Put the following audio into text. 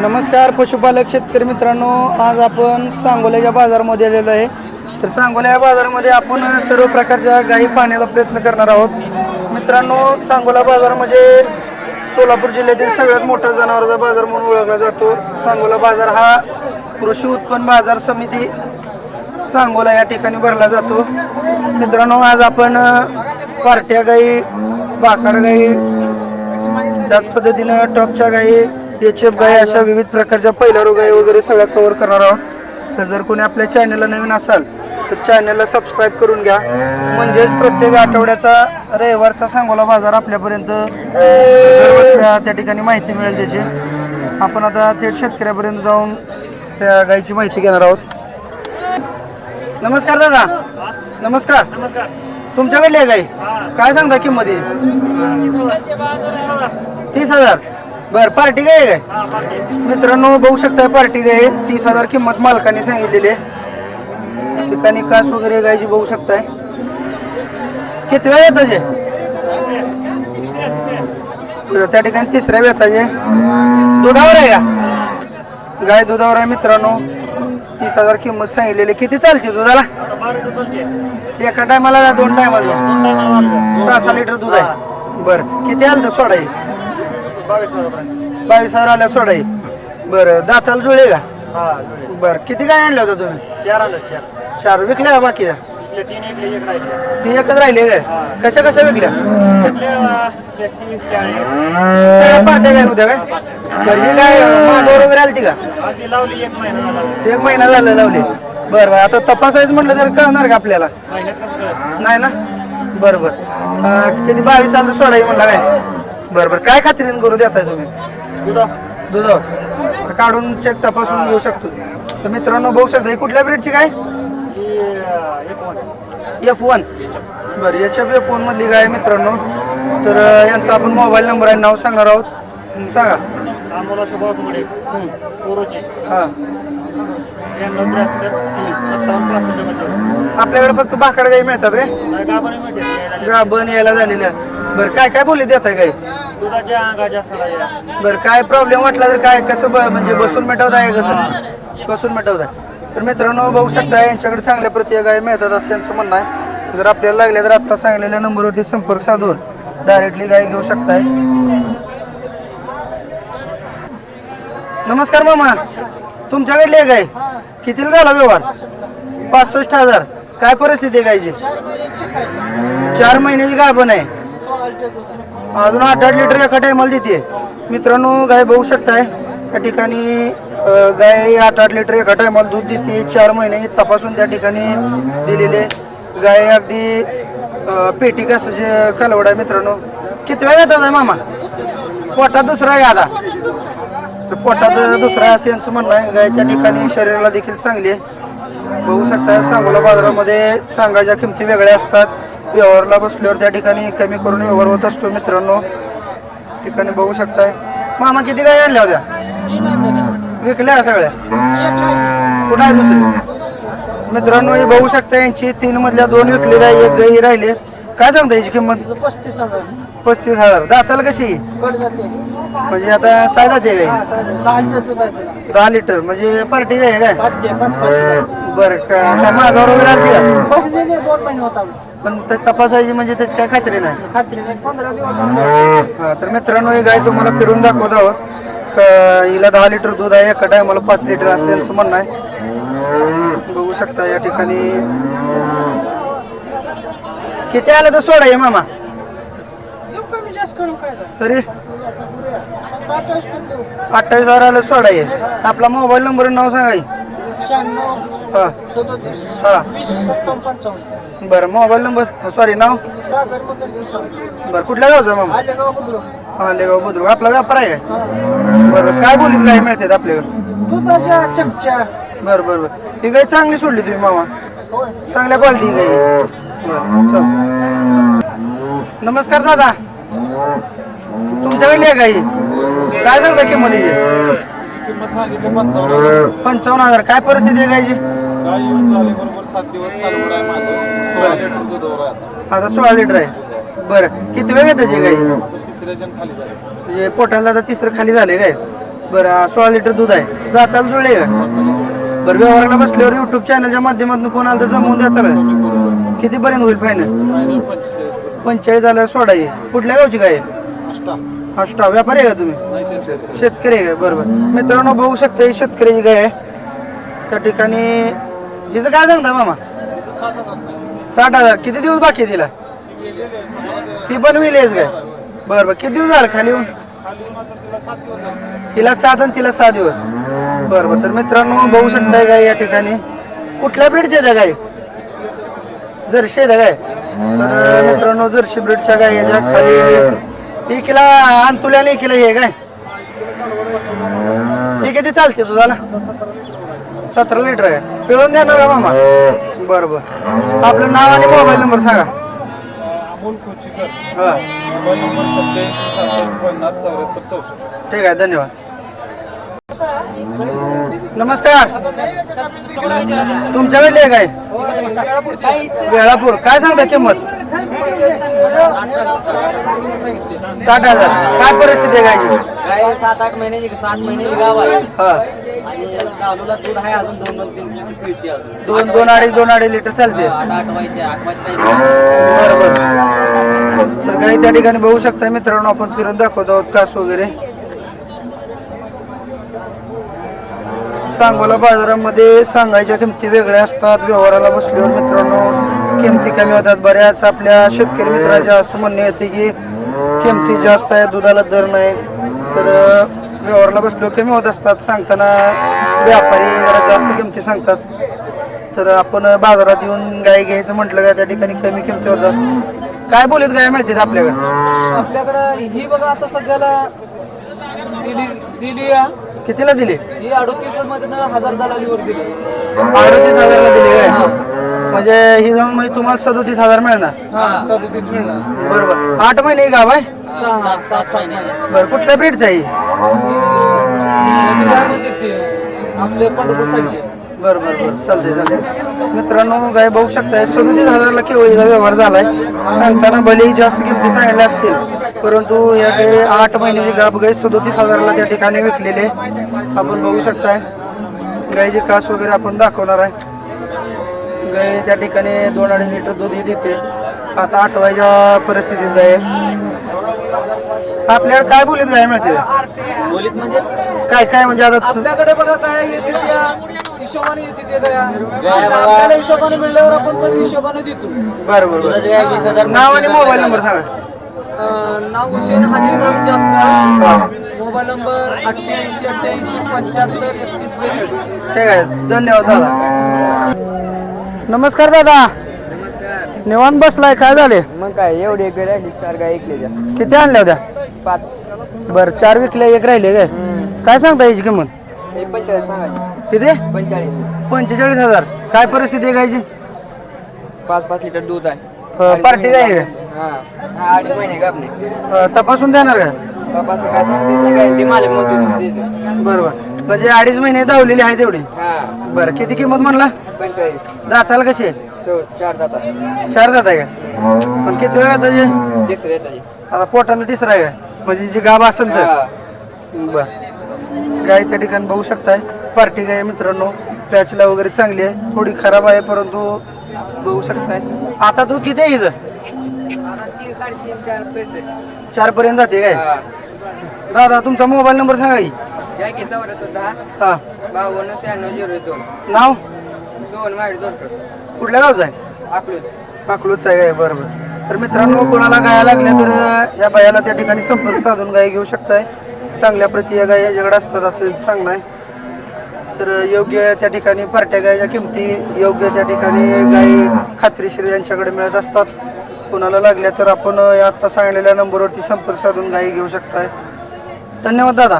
नमस्कार पशुपालक शेतकरी मित्रांनो आज आपण सांगोल्याच्या बाजारामध्ये आलेलो आहे. तर सांगोला या बाजारामध्ये आपण सर्व प्रकारच्या गायी पाहण्याचा प्रयत्न करणार आहोत. मित्रांनो सांगोला बाजार म्हणजे सोलापूर जिल्ह्यातील सगळ्यात मोठा जनावरांचा बाजार म्हणून ओळखला जातो. सांगोला बाजार हा कृषी उत्पन्न बाजार समिती सांगोला या ठिकाणी भरला जातो. मित्रांनो आज आपण पार्ट्या गाई बाकाड गाई त्याच पद्धतीनं टॉपच्या गाई एच एफ गाय अशा विविध प्रकारच्या पहिल्या रोगाई वगैरे सगळ्या कव्हर करणार आहोत. तर जर कोणी आपल्या चॅनलला नवीन असाल तर चॅनलला सबस्क्राईब करून घ्या. म्हणजेच प्रत्येक आठवड्याचा रविवारचा सांगोला बाजार आपल्यापर्यंत बसल्या त्या ठिकाणी माहिती मिळेल त्याची. आपण आता थेट शेतकऱ्यापर्यंत जाऊन त्या गायीची माहिती घेणार आहोत. नमस्कार दादा. नमस्कार. तुमच्याकडली आहे गाई? काय सांगता किंमत आहे? तीस हजार. बर पार्टी काय आहे काय? मित्रांनो बघू शकता पार्टी काय तीस हजार किंमत मालकाने सांगितलेली आहे. ठिकाणी कास वगैरे गायची बघू शकताय. किती वेळ येताचे त्या ठिकाणी तिसऱ्या वेताचे दुधावर आहे का? गाय दुधावर आहे मित्रांनो. तीस हजार किंमत सांगितलेली. किती चालते दुधाला? एका टायमाला दोन टायमाला? सहा सहा लिटर दूध आहे. बरं किती आलं तर सोडा बावीस हजार आल्या सोडा आहे बरं दाताला जुळे का? बरं किती काय आणलं होतं तुम्ही चार. आलं विकल्या का बाकी? ते एकच राहिली काय? कशा कशा विकल्या? सगळ्या पार्ट्या काय होत्या काय? बरं ही काय माझ्यावर वगैरे आली का? एक महिना झाला. एक महिना झाला लावली. बरं बरं आता तपासायचं म्हटलं तर कळणार का आपल्याला? नाही ना? बरं बरं. अं, किती बावीस साल सोडाई म्हणला काय? बरं बरं. काय खात्रीन करू देताय तुम्ही? दुधा दुधावर. काढून चेक तपासून घेऊ शकतो. तर मित्रांनो बघू शकता ही कुठल्या ब्रेडची काय. एफ वन बरं याच्या एफ वन मधली गाय आहे मित्रांनो. तर यांचा आपण मोबाईल नंबर आहे नाव सांगणार आहोत. सांगा. हां. आपल्याकडे फक्त भाकड गाई मिळतात रे. काय गाभण यायला झालेल्या बरं काय काय बोलले देताय गाई? दुधाच्या सडाच्या. बरं काय प्रॉब्लेम वाटला तर काय कसं ब- म्हणजे बसून मिटवताय का कसं? बसून मिटवताय तर मित्रांनो बघू शकता यांच्याकडे चांगल्या प्रति गाय मिळतात असं यांचं म्हणणं आहे. जर आपल्याला लागल्या तर आत्ता सांगलेल्या नंबरवरती संपर्क साधून डायरेक्टली गाय घेऊ शकताय. नमस्कार मामा. तुमच्याकडली आहे गाय कितीला झाला व्यवहार? पासष्ट हजार. काय परिस्थिती आहे गायची चार महिन्याची गाय पण आहे. अजून आठ आठ लिटर एका टायमाला देते. मित्रांनो गाय बघू शकताय त्या ठिकाणी गाय आठ आठ लिटर एका टायमाला दूध देते. चार महिने तपासून त्या ठिकाणी दिलेले. गाय अगदी पेटी कसाचे कालवड आहे मित्रांनो. किती वेळ येतात आहे मामा? पोटात दुसरा आहे आता. तर पोटात दुसरा आहे असं यांचं म्हणणं आहे. गाय त्या ठिकाणी शरीराला देखील चांगली आहे. बघू शकता सांगोला बाजारामध्ये सांगायच्या किमती वेगळ्या असतात. व्यवहारला बसल्यावर त्या ठिकाणी कमी करून व्यवहार होत असतो मित्रांनो. ठिकाणी बघू शकताय. मामा किती गाय आणल्या होत्या? विकल्या सगळ्या? कुठं आहे दुसरी? मित्रांनो हे बघू शकता यांची तीन मधल्या दोन विकलेल्या एक गाई राहिली. काय सांगता याची किंमत? पस्तीस हजार. पस्तीस हजार. दाताला कशी? म्हणजे आता साय जाते गाई? दहा लिटर म्हणजे पार्टी काय? पाच बरं का काय माझ्यावर वगैरे दिले दोन महिने पण त- तपासायची म्हणजे त्याची काय खात्री नाही? खात्री नाही. पंधरा दिवस आले. हा, तर मित्रांनो ही गाय तुम्हाला फिरून दाखवत आहोत. क- हिला दहा लिटर दूध आहे एका टायमाला पाच लिटर असं यांचं म्हणणं आहे. बघू शकता या ठिकाणी. किती आलं तर सोडा हे मामा. देऊ कमी जास्त करून काय झालं? तरी? अठ्ठावीस पण देऊ. अठ्ठावीस हजार आलं सोडा हे. आपला मोबाईल नंबर नाव सांगा. शहाण्णव हा. सदोतीस हा. वीस सत्तावन्न पंचावन्न. बरं मोबाईल नंबर सॉरी नाव? सागर बरं कुठल्या गावचा मामा? आले गाव बुद्रुक. हा लेगाव बुद्रुक. आपला व्यापार आहे काय? बरं काय बोलीत गाय मिळतात आपल्याकडे? दुधाच्या चमच्या बरं बरं बरं. ही गाय चांगली सोडली तुम्ही मामा. होय. चांगल्या क्वालिटी गाय आहे. बरं चल. नमस्कार दादा. तुमच्याकडली आहे गाई काय सांगता किंमत हिची? किंमत सांगितली पंचावन्न पंचावन्न हजार. काय परिस्थिती आहे गायची गाय येऊन झाले बरोबर सात दिवस कालवड आहे माझं सोळा लिटर दूध आहे आता. सोळा लिटर आहे. बरं. किती वेळ त्याची खाली झाले. म्हणजे पोटाला आता तिसरं खाली झाले काय? बरं सोळा लिटर दूध आहे. दाताला जुळले का? बरं व्यवहाराला बसल्यावर युट्यूब चॅनलच्या माध्यमातून कोणाला तर जमवून द्या चला. कितीपर्यंत होईल फायनल फायनल पंचेचाळीस पर्यंत. पंचेचाळीस झाल्या सोडा कुठल्या गावची काय आहे? अष्टा. अष्टा व्यापारी आहे का तुम्ही? शेतकरी. शेतकरी आहे बरोबर. मित्रांनो बघू शकता ही शेतकऱ्याची गाय आहे त्या ठिकाणी हिचं काय सांगता मामा? साठ हजार. किती दिवस बाकी तिला? ती बनविली आहेस काय बरं बरं किती दिवस झाले खाली येऊन? तिला सात आणि तिला सहा दिवस. बरं बरं तर मित्रांनो बघू शकताय गाय या ठिकाणी. कुठल्या ब्रीडच्या त्या गाय? जर्शी आहे त्या गाय. तर मित्रांनो जर्शी ब्रीडच्या गाय खाली. एकीला अंतुल्याने एकीला हे गाय ही. किती चालते तुझाला सतरा लिटर आहे. पिळून देणार का मामा. बरं बरं. आपलं नाव आणि मोबाईल नंबर सांगा. अमोल कोचीकर. हा. मोबाईल नंबर सत्याऐंशी सहासष्ट पन्नास चौऱ्याहत्तर चौसष्ट. ठीक आहे धन्यवाद. नमस्कार. तुमच्याकडे आहे काय? वेळापूर. काय सांगता किंमत? साठ हजार. काय परिस्थिती आहे गायची गाय सात आठ महिन्याची सात महिन्याची गाव आहे. हा. आणि चालूला दूध आहे अजून दोन दोन तीन लिटर पिळते अजून. दोन दोन अडीच दोन अडीच लिटर चालते. आठ बरोबर. तर काही त्या ठिकाणी बघू शकता मित्रांनो आपण फिरून दाखवतो आहोत कास वगैरे. सांगोला बाजारामध्ये सांगायच्या किमती वेगळ्या असतात. व्यवहाराला बसल्यावर मित्रांनो किमती कमी होतात. बऱ्याच आपल्या शेतकरी मित्राच्या असं म्हणणे येते की किमती जास्त आहे दुधाला दर नाही. तर व्यवहाराला बसल्यावर कमी होत असतात सांगताना व्यापारी जरा जास्त किमती सांगतात. तर आपण बाजारात येऊन गाय घ्यायचं म्हटलं का त्या ठिकाणी कमी किमती होतात. काय बोलत गाय मिळतात आपल्याकडे? आपल्याकडं ही बघा आता सध्याला दिली दिली आ. कितीला दिली? ही अडोतीसमध्ये हजार दलालीवर दिली. अडतीस हजारला दिली काय म्हणजे ही जाऊन म्हणजे तुम्हाला सदोतीस हजार मिळणार. हा सदोतीस मिळणार. बरोबर. आठ महिने गाव आहे? सात सात महिन्याचे बरं कुठल्या ब्रीडचं आहे? आपले पंढरपूर साईडचे बरं बरं बरं. चालते चालते मित्रांनो गाय बघू शकताय सदोतीस हजारला केवळीचा व्यवहार झालाय. सांगताना भलेही जास्त किमती सांगितल्या असतील परंतु या काही आठ महिन्याची गाब गाय सदोतीस हजारला त्या ठिकाणी विकलेले आपण बघू शकताय गायची कास वगैरे आपण दाखवणार आहे. गाय त्या ठिकाणी दोन अडीच लिटर दूध ही देते. आता आठवायच्या परिस्थितीत गाय. आहे. आपल्याकडे काय बोलीत गाय मिळते? बोलीत म्हणजे? काय काय म्हणजे आता तु- आपल्याकडे बघा काय येते त्या हिशोबाने येते ते गया. आता आपल्याला हिशोबाने मिळल्यावर आपण पण हिशोबाने देतो. बरं बरं दुधाची बरं गाय वीस हजार नाव आणि मोबाईल नंबर सांगा. अं, नाव हुसेन हाजीसाब जातकर. मोबाईल नंबर अठ्ठ्याऐंशी अठ्ठ्याऐंशी पंच्याहत्तर एकतीस बेचाळीस. ठीक आहे. धन्यवाद दादा. नमस्कार दादा. निवांत बसलाय काय झाले? मग काय एवढे राहिली चार गाय ऐकले किती आणल्या होत्या? पाच. बर चार विकले एक राहिले काय? काय सांगता याची किंमत? एक पंचेचाळीस सांगायचे. किती? पंचेचाळीस. पंचेचाळीस हजार. काय परिस्थिती आहे गायची? पाच पाच लिटर दूध आहे. अं, पार्टी काय आहे? हा अडीच महिने का आपले तपासून देणार का? तपास काय सांगते गॅरंटी मालक म्हणतो देतो. बरोबर. म्हणजे अडीच महिने धावलेली आहे तेवढी हा. बरं किती किंमत म्हणला? पंचेचाळीस. दाताला कशी आहे चौ चार जातात चार दात आहे का? पण किती वेळ त्याचे तिसरे त्याचे आता पोटाला तिसरा आहे का? म्हणजे जी गाभ असेल तर. हा. बर. गाय त्या ठिकाणी बघू शकताय. पार्टी गाय आहे मित्रांनो. पॅचला वगैरे चांगली आहे. थोडी खराब आहे परंतु बघू शकताय. आता दूध किती आहे हिचं? आता तीन साडेतीन चार पर्यंत चार पर्यंत जाते काय? हा. दादा तुमचा मोबाईल नंबर सांगा की. या की चौऱ्याहत्तर दहा हा. बावन्न शहाण्णव झिरो दोन. नाव? सोन माहिती दोनकर कुठल्या गावचं आहे? अकलूज अकलूजचं आहे काय बरोबर. तर मित्रांनो कोणाला गाया लागल्या तर या बायाला त्या ठिकाणी संपर्क साधून गाय घेऊ शकताय. चांगल्या प्रती या गाय याच्याकडे असतात असं सांगणं आहे. तर योग्य त्या ठिकाणी पार्ट्या गायच्या किमती योग्य त्या ठिकाणी गाय खात्रीशीर यांच्याकडे मिळत असतात. कोणाला लागल्या तर आपण आत्ता सांगलेल्या नंबरवरती संपर्क साधून गायी घेऊ शकताय. धन्यवाद दादा.